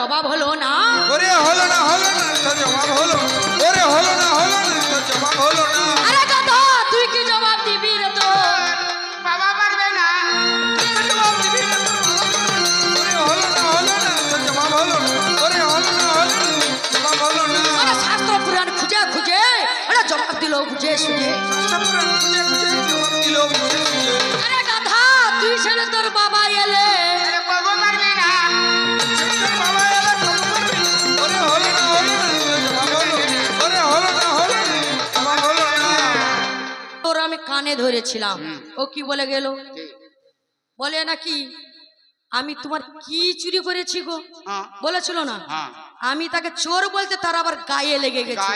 জবাব হলো না। ওরে হলো না হলো না তো জবাব হলো। ওরে হলো না হলো না তো জবাব হলো না। আরে গাধা তুই কি জবাব দিবি রে তো? বাবা পারবে না। জবাব দিবি না তো? ওরে হলো না হলো না তো জবাব হলো ওরে হলো না হলো না জবাব হলো না। আরে শাস্ত্র পুরাণ খুঁজে খুঁজে। আরে জবাব দিল বুঝে শুনে। শাস্ত্রপুরাণ খুঁজে খুঁজে জবাব দিল বুঝে শুনে। আরে গাধা তুই ছেলে তোর বাবা এলে। কানে ধরেছিলাম। ও কি বলে গেল? বলে নাকি আমি তোমার কি চুরি করেছি গো? হ্যাঁ। বলেছিল না? হ্যাঁ। আমি তাকে চোর বলতে তার আবার গায়ে লেগে গেছে।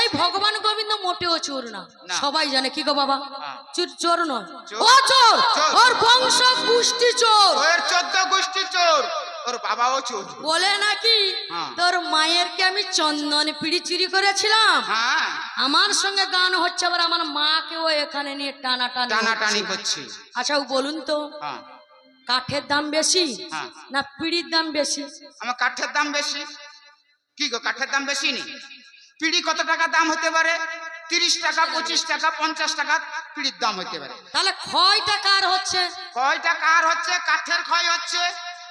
এই ভগবান গোবিন্দ মোটেও চোর না। সবাই জানে কি গো বাবা? হ্যাঁ। চোর চোর নয়। ও চোর। ওর বংশ পুষ্টি চোর। ওর চোদ্দ গোষ্ঠী চোর। ওর বাবাও চোর। বলে নাকি? হ্যাঁ। তোর মায়েরকে আমি চন্দন পিড়ি চুরি করেছিলাম। হ্যাঁ। আমার সঙ্গে গান হচ্ছে আবার আমার মাকেও এখানে নিয়ে টানা টানি টানাটানি করছে আচ্ছা ও বলুন তো হ্যাঁ। কাঠের দাম বেশি। না পিড়ির দাম বেশি? আমার কাঠের দাম বেশি। কি গো কাঠের দাম বেশি নি? পিড়ি কত টাকা দাম হতে পারে? তিরিশ টাকা পঁচিশ টাকা পঞ্চাশ টাকা পিড়ির দাম হতে পারে। তাহলে ক্ষয়টা কার হচ্ছে? কয়টা কার হচ্ছে? কাঠের ক্ষয় হচ্ছে।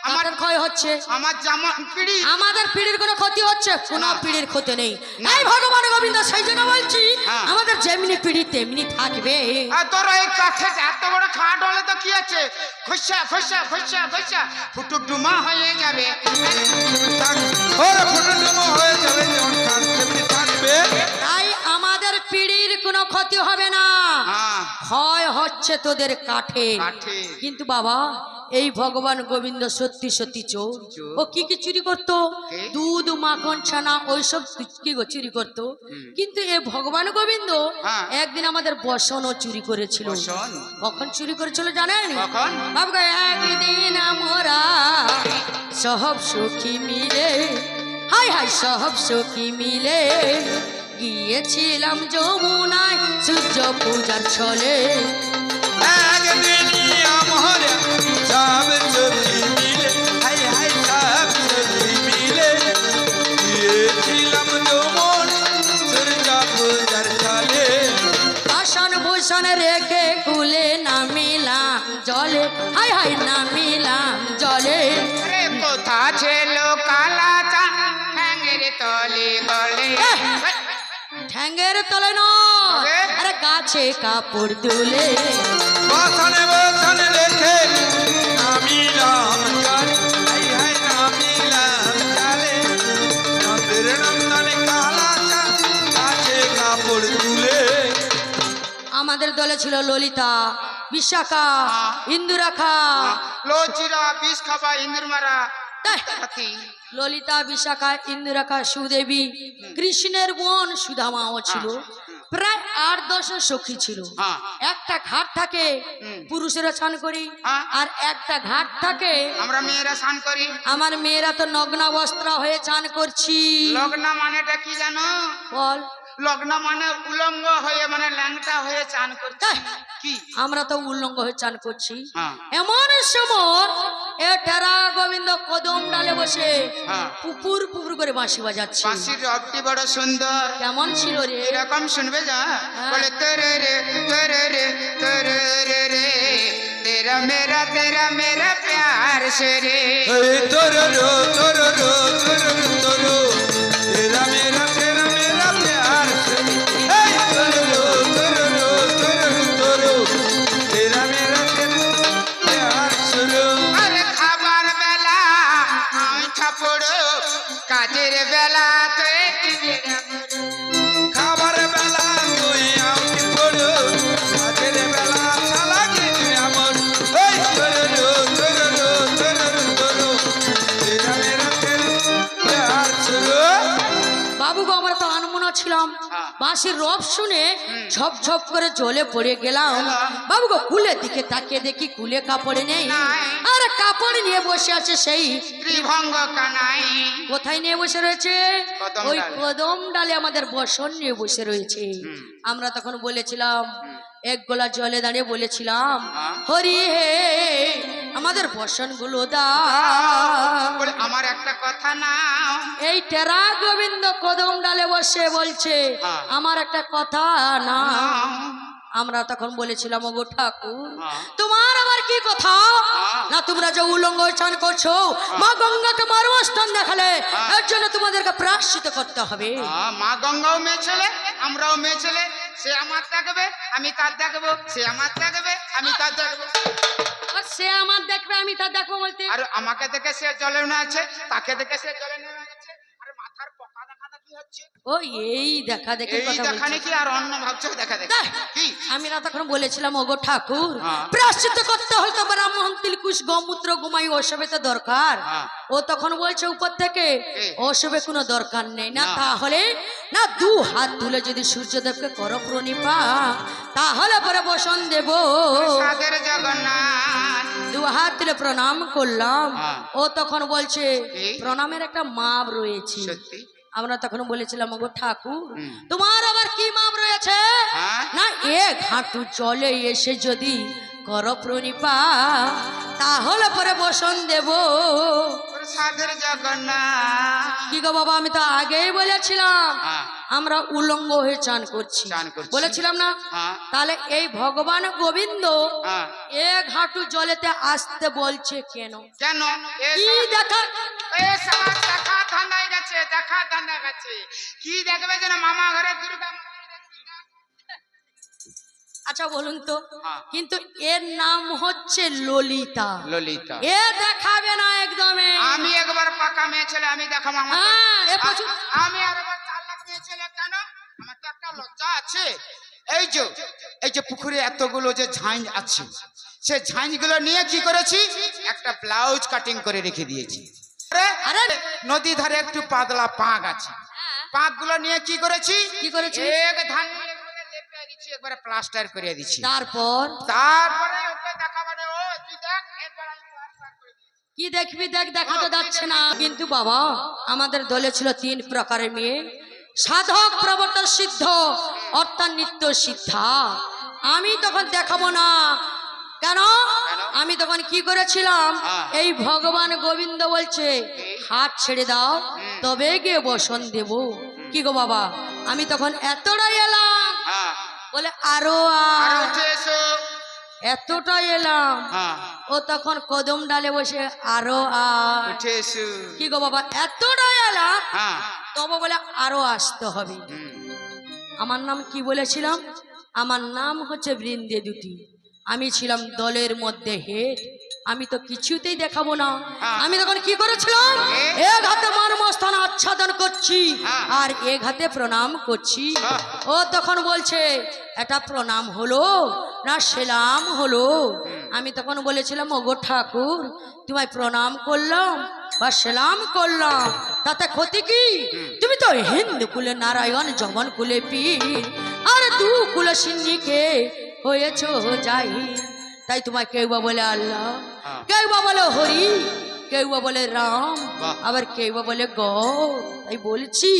আমার ক্ষয় হচ্ছে। আমার জামা পিড়ি। আমাদের পিড়ির কোনো ক্ষতি হচ্ছে? কোনো পিড়ির ক্ষতি নেই। এই ভগবান গোবিন্দ সেই জন্য বলছি হ্যাঁ। আমাদের যেমনি পিড়ি তেমনি থাকবে। আর তোর এই কাঠে এত বড় খাট হলে তো কি আছে? হয়ে যাবে। ওরে হয়ে যাবে যেমন কাঠ তেমনি থাকবে। তাই আমাদের পিড়ির কোনো ক্ষতি হবে না। হ্যাঁ। ক্ষয় হচ্ছে তোদের কাঠের কাঠে। কিন্তু বাবা এই ভগবান গোবিন্দ সত্যি সত্যি চোর। ও কি কি চুরি করতো? দুধ মাখন ছানা ওইসব কি চুরি করতো? কিন্তু এ ভগবান গোবিন্দ হ্যাঁ। একদিন আমাদের বসনও চুরি করেছিল। কখন চুরি করেছিল জানেন? একদিন আমরা সব সখী মিলে হাই হাই সব সখী মিলে গিয়েছিলাম যমুনায় সূর্য পূজার ছলে। একদিনই ঠ্যাঙ্গের তলে নয়? আরে গাছে কাপড় তুলে। বসনে বসনে রেখে আমাদের দলে ছিল ললিতা বিশাখা ইন্দুরাখা। লোচিরা বিষ খাবা ইন্দুর মারা। ললিতা বিশাখা ইন্দুরাখা সুদেবী কৃষ্ণের বোন সুধামাও ছিল। প্রায় আট দশ সখী ছিল। হ্যাঁ। একটা ঘাট থাকে পুরুষেরা স্নান করি হ্যাঁ। আর একটা ঘাট থাকে আমরা মেয়েরা স্নান করি। আমার মেয়েরা তো নগ্ন বস্ত্র হয়ে চান করছি। লগ্ন মানেটা কি জানো? বল। লগ্ন মানে উলঙ্গ হয়ে মানে ল্যাংটা হয়ে চান করছে। কি? আমরা তো উল্লঙ্গ হয়ে চান করছি। হ্যাঁ। এমন সময় এ টেরা গোবিন্দ কদম ডালে বসে হ্যাঁ। পুপুর পুপুর করে বাঁশি বাজাচ্ছে। বাঁশির রবটি বড় সুন্দর। কেমন ছিল রে? এরকম শুনবে যা? হ্যাঁ। বলে তেরে রে তেরে রে তেরে রে রে তেরা মেরা তেরা মেরা প্যার সে রে তোরো রো তোরো রো তোরো রো তোরো তেরা মেরা বাবু গো আমরা তো আনমনা ছিলাম। হ্যাঁ। বাঁশির রব শুনে ঝপঝপ ঝপ করে জলে পড়ে গেলাম। বাবু গো কুলের দিকে তাকিয়ে দেখি কুলে কাপড়ে নেই। নাই। আর কাপড় নিয়ে বসে আছে সেই ত্রিভঙ্গ কানাই। কোথায় নিয়ে বসে রয়েছে? ওই কদম ডালে আমাদের বসন নিয়ে বসে রয়েছে। আমরা তখন বলেছিলাম এক গোলা জলে দাঁড়িয়ে বলেছিলাম হ্যাঁ। হরি হে আমাদের বসনগুলো আমার একটা কথা না এই টেরা গোবিন্দ কদম ডালে বসে বলছে হ্যাঁ। আমার একটা কথা না আমরা তখন বলেছিলাম ওগো ঠাকুর হ্যাঁ। তোমার আবার কি কথা হ্যাঁ। না তোমরা যে উলঙ্গ চান করছ মা গঙ্গাকে মারবস্থান দেখালে হ্যাঁ। এর জন্য তোমাদেরকে প্রাশ্চিত করতে হবে মা গঙ্গাও মেয়ে ছেলে আমরাও মেয়ে ছেলে সে আমার দেখবে আমি তার দেখব। সে আমার দেখবে আমি তার দেখব। সে আমার দেখবে আমি তার দেখব বলতে। আর আমাকে দেখে সে জলে আছে তাকে দেখে সে জলে নেমে ও এই দেখা দেখি কথা দেখানে বলছে। আর অন্য ভাবছ? দেখা দেখি। আমি না তখন বলেছিলাম ওগো ঠাকুর হ্যাঁ। প্রাশ্চিত করতে হলে তো ব্রাহ্মণ তিলকুশ গমূত্র গুমাই ওসবে তো দরকার। হ্যাঁ। ও তখন বলছে উপর থেকে ওসবে কোনো দরকার নেই। না। তাহলে না দু হাত তুলে যদি সূর্যদেবকে করো প্রণিপা তাহলে পরে বসন দেব। জগন্নাথ। দু হাত তুলে প্রণাম করলাম। হ্যাঁ। ও তখন বলছে প্রণামের একটা মাপ রয়েছে। সত্যি? আমরা তখন বলেছিলাম ওগো ঠাকুর তোমার আবার কি মাম রয়েছে? হ্যাঁ? না এ হাঁটু জলে এসে যদি কর প্রণিপা তাহলে পরে বসন দেব। কি গো বাবা আমি তো আগেই বলেছিলাম। হ্যাঁ। আমরা উলঙ্গ হয়ে চান করছি। বলেছিলাম না? হ্যাঁ। তাহলে এই ভগবান গোবিন্দ। এক হাঁটু জলেতে আসতে বলছে কেন? কেন? দেখা? দেখা ধান্দায় গেছে দেখা ধান্দা গেছে। কি দেখবে যেন মামা ঘরে দুর্গা আচ্ছা বলুন তো। হ্যাঁ। কিন্তু এর নাম হচ্ছে ললিতা। ললিতা। এ দেখাবে না একদমে। আমি একবার পাকা মেয়ে ছেলে আমি দেখাবো হ্যাঁ, আমি আর একবার চার লাখ মেয়ে ছেলে কেন? আমার তো একটা লজ্জা আছে। এই যে এই যে পুকুরে এতগুলো যে ঝাঁঝ আছে সে ঝাঁঝগুলো নিয়ে কি করেছি? একটা ব্লাউজ কাটিং করে রেখে দিয়েছি। নদী ধারে একটু পাতলা পাক আছে। পাকগুলো নিয়ে কি করেছি? কি করেছিস? এক ধান একবারে প্লাস্টার করে দিচ্ছি তারপর? তারপরে ওকে দেখাবানে ও তুই দেখ একবার আমি প্লাস্টার করে কি দেখবি দেখ দেখা তো যাচ্ছে না। কিন্তু বাবা আমাদের দলে ছিল তিন প্রকারের মেয়ে। সাধক প্রবর্তন সিদ্ধ অর্থাৎ নিত্য সিদ্ধা। আমি তখন দেখাবো না। কেন? আমি তখন কি করেছিলাম। এই ভগবান গোবিন্দ বলছে হাত ছেড়ে দাও তবে গিয়ে বসন দেব। কি গো বাবা? আমি তখন এতটাই এলাম। বলে আরও। এতটাই এলাম। ও তখন কদম ডালে বসে আরও। কি গো বাবা? এতটাই এলাম। তবে বলে আরও আসতে হবে। আমার নাম কি বলেছিলাম? আমার নাম হচ্ছে বৃন্দে দুটি। আমি ছিলাম দলের মধ্যে হেড আমি তো কিছুতেই দেখাবো না হ্যাঁ। আমি তখন কি করেছিলাম এ? এক হাতে মর্মস্থান আচ্ছাদন করছি হ্যাঁ। আর এক হাতে প্রণাম করছি হ্যাঁ। ও তখন বলছে এটা প্রণাম হলো না সেলাম হলো আমি তখন বলেছিলাম ওগো ঠাকুর তোমায় প্রণাম করলাম বা সেলাম করলাম তাতে ক্ষতি কি তুমি তো হিন্দু কুলে নারায়ণ জগন কুলে পীর আর দু কুল সিন্নিকে হয়েছ যাই। তাই তোমায় কেউ বা বলে আল্লাহ হ্যাঁ। কেউ বা বলে হরি কেউ বা বলে রাম আবার কেউ বা বলে গ তাই বলছি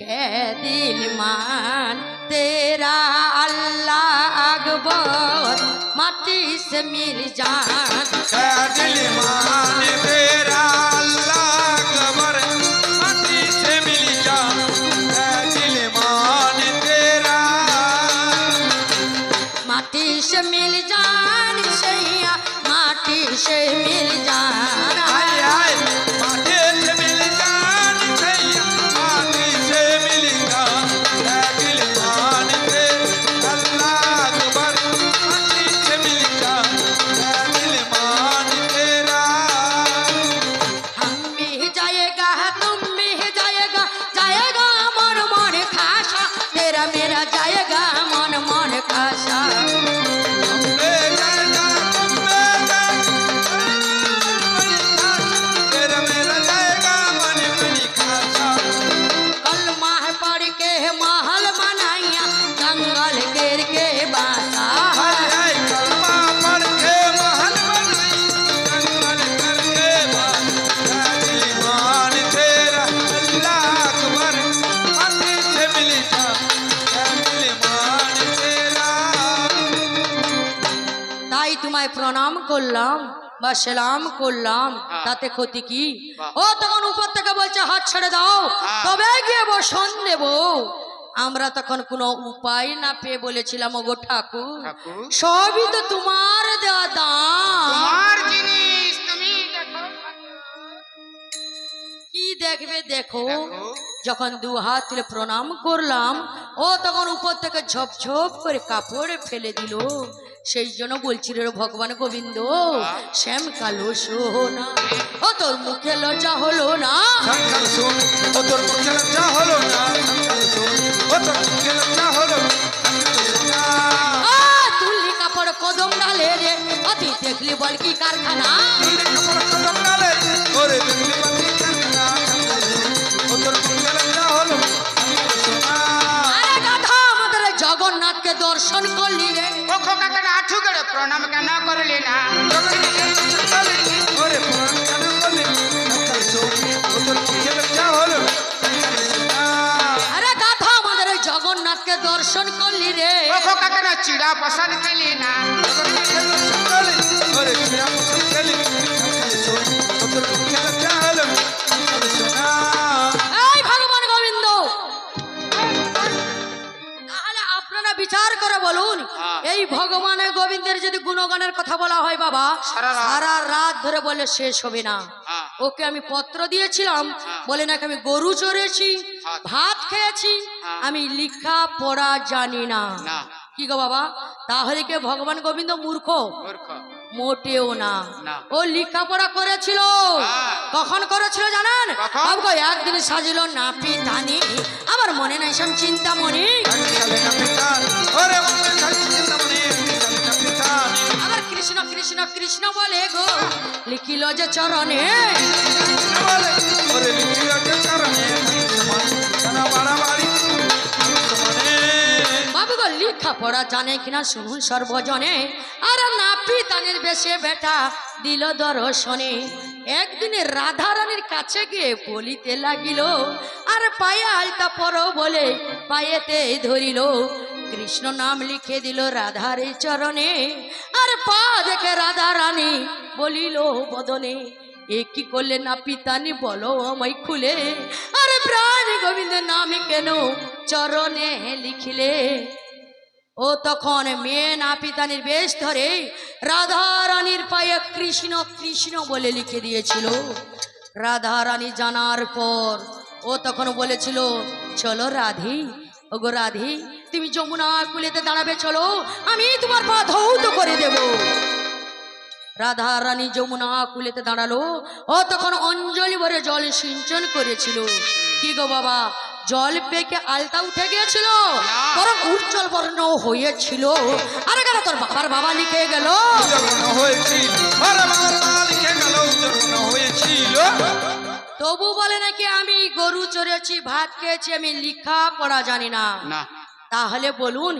কে? দিল মান তেরা আল্লাহ আকবর মাটি সে মিল জান। কে দিল মান তেরা প্রণাম করলাম বা সেলাম করলাম হ্যাঁ। তাতে ক্ষতি কি? ও তখন উপর থেকে বলছে হাত ছেড়ে দাও। হ্যাঁ। তবে গিয়ে বসন দেব। আমরা তখন কোনো উপায় না পেয়ে বলেছিলাম ওগো ঠাকুর ঠাকুর। সবই তো তোমার দেওয়া দাম জিনিস তুমি কি দেখবে দেখো। যখন দু হাত তুলে প্রণাম করলাম ও তখন উপর থেকে ঝপ ঝপ করে কাপড় ফেলে দিল। সেই জন্য বলছিল রে ভগবান গোবিন্দ শ্যাম কালো সোনা ও তোর মুখে লজ্জা হলো না? ও তোর মুখে লজ্জা হলো না? ও তোর মুখে লজ্জা হলো তুললি কাপড় কদম ডালে রে তুই দেখলি বল কি কারখানা? কদম ডালে, ওরে দেখলি পাখি না কেন করলি না। আরে গাধা আমাদের ওই জগন্নাথকে দর্শন করলি রে। ও খোকা কেন চিড়া পছন্দ করলি না। এই ভগবানের গোবিন্দের যদি গুণগানের কথা বলা হয় বাবা সারা রাত। ধরে বলে শেষ হবে না হ্যাঁ। ওকে আমি পত্র দিয়েছিলাম হ্যাঁ। বলে নাকি আমি গরু চড়েছি হ্যাঁ। ভাত খেয়েছি। আমি লিখা পড়া জানি না না কি গো বাবা তাহলে কে ভগবান গোবিন্দ মূর্খ মূর্খ মোটেও না। না। ও লেখাপড়া করেছিল। হ্যাঁ। কখন করেছিল জানেন? একদিন সাজিল নাপি ধানি আমার মনে নাই সব চিন্তা মনি না না। আবার কৃষ্ণ কৃষ্ণ কৃষ্ণ বলে গো লিখিল যে চরণে। না লিখিল যে চরণে, লেখাপড়া জানে কিনা শুনুন সর্বজনে। আর নাপি তানের বেশে বেটা দিল দর্শনে। একদিনে রাধা রানীর কাছে গিয়ে বলিতে লাগিল, আর পায়ে আলতা পর বলে পায়েতে ধরিল। কৃষ্ণ নাম লিখে দিল রাধার চরণে। আর পা দেখে রাধা রানী বলিল, বদনে, এ কি করলে না পিতানি, বলো আমায় খুলে। আরে প্রাণ গোবিন্দের নামে কেন চরণে লিখিলে? ও তখন মেয়ে না পিতানির বেশ ধরে রাধা রানীর পায়ে কৃষ্ণ কৃষ্ণ বলে লিখে দিয়েছিল। রাধা রানী জানার পর ও তখন বলেছিল, চলো রাধি, ওগো রাধি, তুমি যমুনা কুলেতে দাঁড়াবে, চলো, আমি তোমার পা ধৌত করে দেব। রাধা রানী যমুনা কুলেতে দাঁড়াল। ও তখন অঞ্জলি ভরে জল সিঞ্চন করেছিল। কি গো বাবা জল পেকে আলতা উঠে গিয়েছিল। বরং উজ্জ্বল বর্ণ হয়েছিল। আরে কেন তোর বাবার বাবা লিখে গেল। তবু বলে নাকি আমি গরু চড়েছি ভাত খেয়েছি আমি লিখা পড়া জানি না। তাহলে বলুন